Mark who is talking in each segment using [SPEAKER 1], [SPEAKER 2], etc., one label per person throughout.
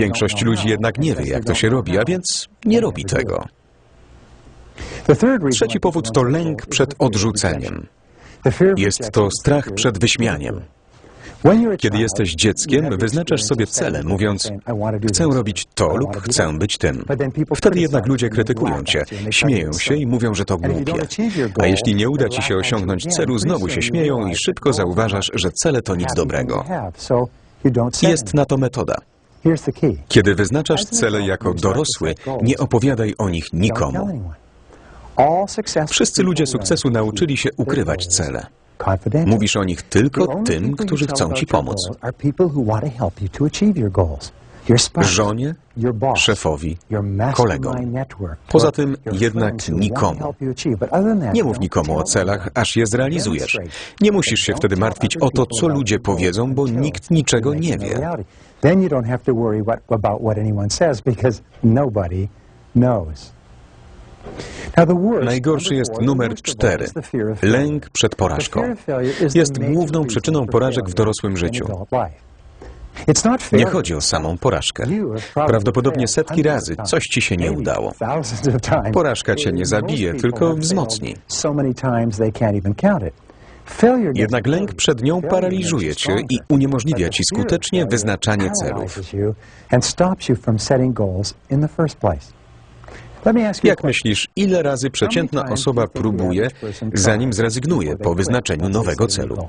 [SPEAKER 1] Większość ludzi jednak nie wie, jak to się robi, a więc nie robi tego. Trzeci powód to lęk przed odrzuceniem. Jest to strach przed wyśmianiem. Kiedy jesteś dzieckiem, wyznaczasz sobie cele, mówiąc chcę robić to lub chcę być tym. Wtedy jednak ludzie krytykują cię, śmieją się i mówią, że to głupie. A jeśli nie uda ci się osiągnąć celu, znowu się śmieją i szybko zauważasz, że cele to nic dobrego. Jest na to metoda. Kiedy wyznaczasz cele jako dorosły, nie opowiadaj o nich nikomu. Wszyscy ludzie sukcesu nauczyli się ukrywać cele. Mówisz o nich tylko tym, którzy chcą ci pomóc. Żonie, szefowi, kolegom. Poza tym jednak nikomu. Nie mów nikomu o celach, aż je zrealizujesz. Nie musisz się wtedy martwić o to, co ludzie powiedzą, bo nikt niczego nie wie.
[SPEAKER 2] Then you don't have to worry what, about what anyone says because nobody knows.
[SPEAKER 1] Najgorszy jest numer cztery. Lęk przed porażką. Jest główną przyczyną porażek w dorosłym życiu. Nie chodzi o samą porażkę. Prawdopodobnie setki razy coś ci się nie udało. Porażka cię nie zabije, tylko wzmocni. Jednak lęk przed nią paraliżuje cię i uniemożliwia ci skutecznie wyznaczanie celów. Jak myślisz, ile razy przeciętna osoba próbuje, zanim zrezygnuje po wyznaczeniu nowego celu?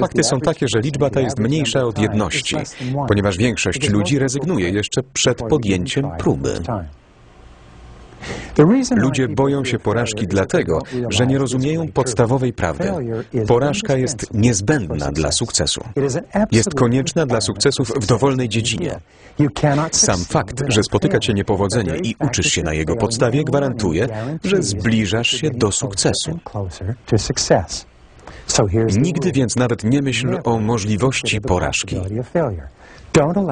[SPEAKER 1] Fakty są takie, że liczba ta jest mniejsza od jedności, ponieważ większość ludzi rezygnuje jeszcze przed podjęciem próby. Ludzie boją się porażki dlatego, że nie rozumieją podstawowej prawdy. Porażka jest niezbędna dla sukcesu. Jest konieczna dla sukcesów w dowolnej dziedzinie. Sam fakt, że spotyka cię niepowodzenie i uczysz się na jego podstawie, gwarantuje, że zbliżasz się do sukcesu. Nigdy więc nawet nie myśl o możliwości porażki.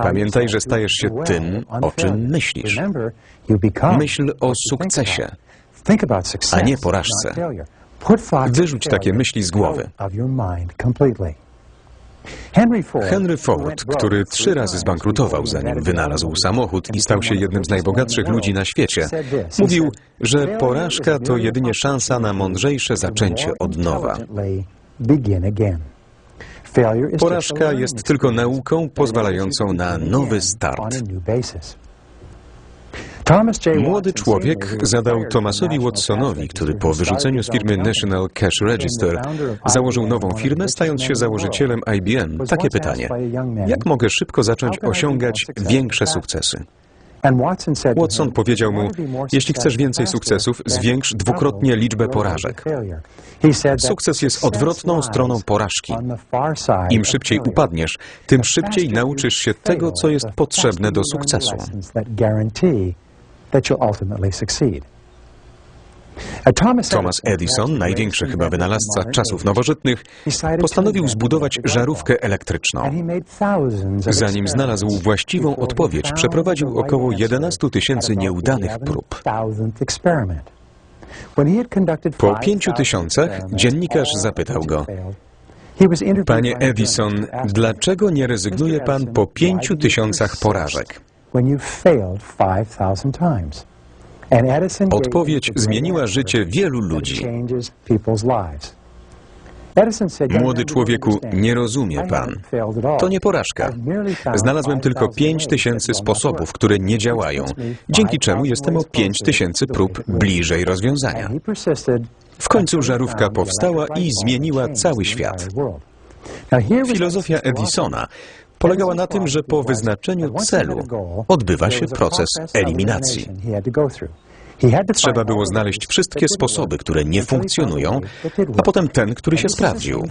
[SPEAKER 1] Pamiętaj, że stajesz się tym, o czym myślisz. Myśl o sukcesie, a nie porażce. Wyrzuć takie myśli z głowy. Henry Ford, który trzy razy zbankrutował, zanim wynalazł samochód i stał się jednym z najbogatszych ludzi na świecie, mówił, że porażka to jedynie szansa na mądrzejsze zaczęcie od nowa. Porażka jest tylko nauką pozwalającą na nowy start. Młody człowiek zadał Thomasowi Watsonowi, który po wyrzuceniu z firmy National Cash Register założył nową firmę, stając się założycielem IBM, takie pytanie. Jak mogę szybko zacząć osiągać większe sukcesy? Watson powiedział mu, jeśli chcesz więcej sukcesów, zwiększ dwukrotnie liczbę porażek. Sukces jest odwrotną stroną porażki. Im szybciej upadniesz, tym szybciej nauczysz się tego, co jest potrzebne do sukcesu. Thomas Edison, największy chyba wynalazca czasów nowożytnych, postanowił zbudować żarówkę elektryczną. Zanim znalazł właściwą odpowiedź, przeprowadził około 11 tysięcy nieudanych prób. Po pięciu tysiącach dziennikarz zapytał go, Panie Edison, dlaczego nie rezygnuje pan po pięciu tysiącach porażek? Odpowiedź zmieniła życie wielu ludzi. Młody człowieku, nie rozumie pan. To nie porażka. Znalazłem tylko pięć tysięcy sposobów, które nie działają, dzięki czemu jestem o pięć tysięcy prób bliżej rozwiązania. W końcu żarówka powstała i zmieniła cały świat. Filozofia Edisona polegała na tym, że po wyznaczeniu celu odbywa się proces eliminacji. Trzeba było znaleźć wszystkie sposoby, które nie funkcjonują, a potem ten, który się sprawdził.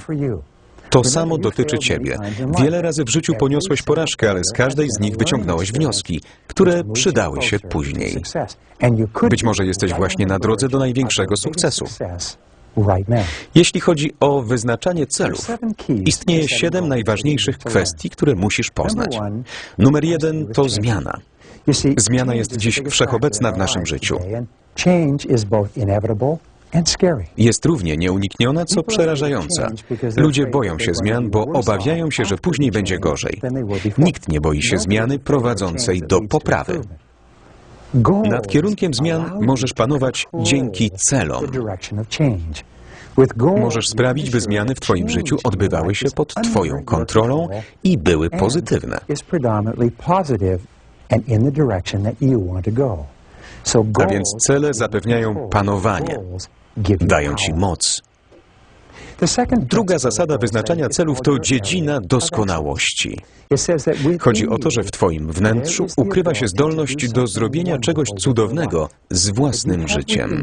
[SPEAKER 1] To samo dotyczy Ciebie. Wiele razy w życiu poniosłeś porażkę, ale z każdej z nich wyciągnąłeś wnioski, które przydały się później. Być może jesteś właśnie na drodze do największego sukcesu. Jeśli chodzi o wyznaczanie celów, istnieje siedem najważniejszych kwestii, które musisz poznać. Numer jeden to zmiana. Zmiana jest dziś wszechobecna w naszym życiu. Jest równie nieunikniona, co przerażająca. Ludzie boją się zmian, bo obawiają się, że później będzie gorzej. Nikt nie boi się zmiany prowadzącej do poprawy. Nad kierunkiem zmian możesz panować dzięki celom. Możesz sprawić, by zmiany w Twoim życiu odbywały się pod Twoją kontrolą i były pozytywne. A więc cele zapewniają panowanie, dają Ci moc. Druga zasada wyznaczania celów to dziedzina doskonałości. Chodzi o to, że w Twoim wnętrzu ukrywa się zdolność do zrobienia czegoś cudownego z własnym życiem.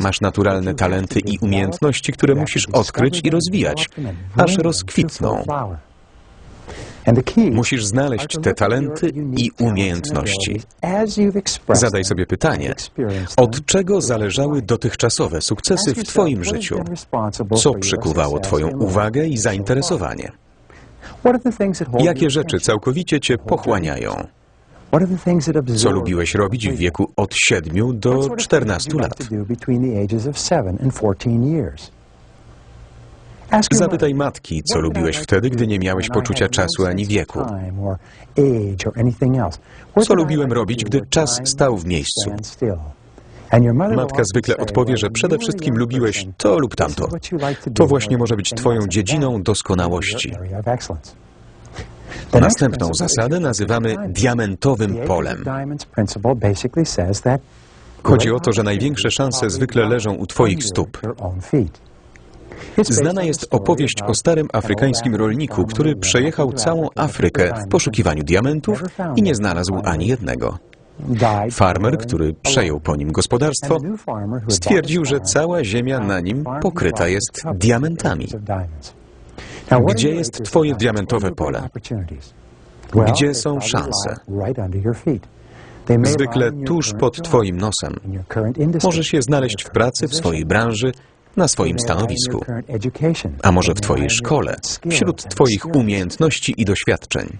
[SPEAKER 1] Masz naturalne talenty i umiejętności, które musisz odkryć i rozwijać, aż rozkwitną. Musisz znaleźć te talenty i umiejętności. Zadaj sobie pytanie, od czego zależały dotychczasowe sukcesy w Twoim życiu? Co przykuwało Twoją uwagę i zainteresowanie? Jakie rzeczy całkowicie Cię pochłaniają? Co lubiłeś robić w wieku od 7 do 14 lat? Zapytaj matki, co lubiłeś wtedy, gdy nie miałeś poczucia czasu ani wieku. Co lubiłem robić, gdy czas stał w miejscu? Matka zwykle odpowie, że przede wszystkim lubiłeś to lub tamto. To właśnie może być Twoją dziedziną doskonałości. Następną zasadę nazywamy diamentowym polem. Chodzi o to, że największe szanse zwykle leżą u Twoich stóp. Znana jest opowieść o starym afrykańskim rolniku, który przejechał całą Afrykę w poszukiwaniu diamentów i nie znalazł ani jednego. Farmer, który przejął po nim gospodarstwo, stwierdził, że cała ziemia na nim pokryta jest diamentami. Gdzie jest Twoje diamentowe pole? Gdzie są szanse? Zwykle tuż pod Twoim nosem. Możesz je znaleźć w pracy, w swojej branży, na swoim stanowisku, a może w Twojej szkole, wśród Twoich umiejętności i doświadczeń.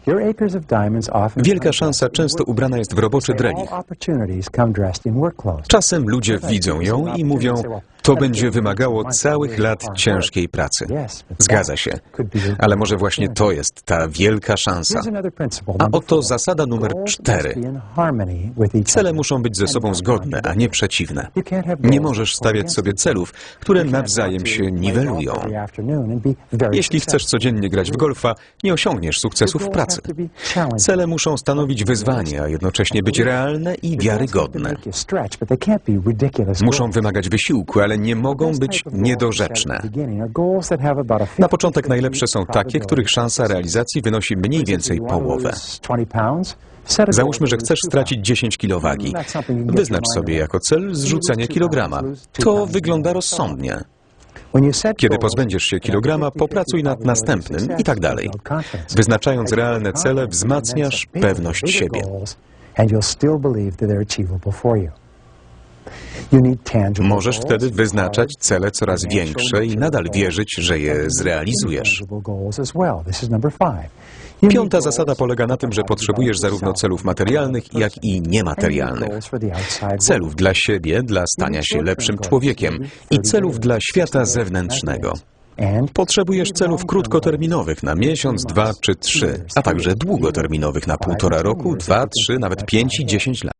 [SPEAKER 1] Wielka szansa często ubrana jest w roboczy drelich. Czasem ludzie widzą ją i mówią, to będzie wymagało całych lat ciężkiej pracy. Zgadza się, ale może właśnie to jest ta wielka szansa. A oto zasada numer cztery. Cele muszą być ze sobą zgodne, a nie przeciwne. Nie możesz stawiać sobie celów, które nawzajem się niwelują. Jeśli chcesz codziennie grać w golfa, nie osiągniesz sukcesów w pracy. Cele muszą stanowić wyzwanie, a jednocześnie być realne i wiarygodne. Muszą wymagać wysiłku, ale nie mogą być niedorzeczne. Na początek najlepsze są takie, których szansa realizacji wynosi mniej więcej połowę. Załóżmy, że chcesz stracić 10 kg wagi. Wyznacz sobie jako cel zrzucenie kilograma. To wygląda rozsądnie. Kiedy pozbędziesz się kilograma, popracuj nad następnym i tak dalej. Wyznaczając realne cele, wzmacniasz pewność siebie. Możesz wtedy wyznaczać cele coraz większe i nadal wierzyć, że je zrealizujesz. Piąta zasada polega na tym, że potrzebujesz zarówno celów materialnych, jak i niematerialnych. Celów dla siebie, dla stania się lepszym człowiekiem i celów dla świata zewnętrznego. Potrzebujesz celów krótkoterminowych na miesiąc, dwa czy trzy, a także długoterminowych na półtora roku, dwa, trzy, nawet pięć i dziesięć lat.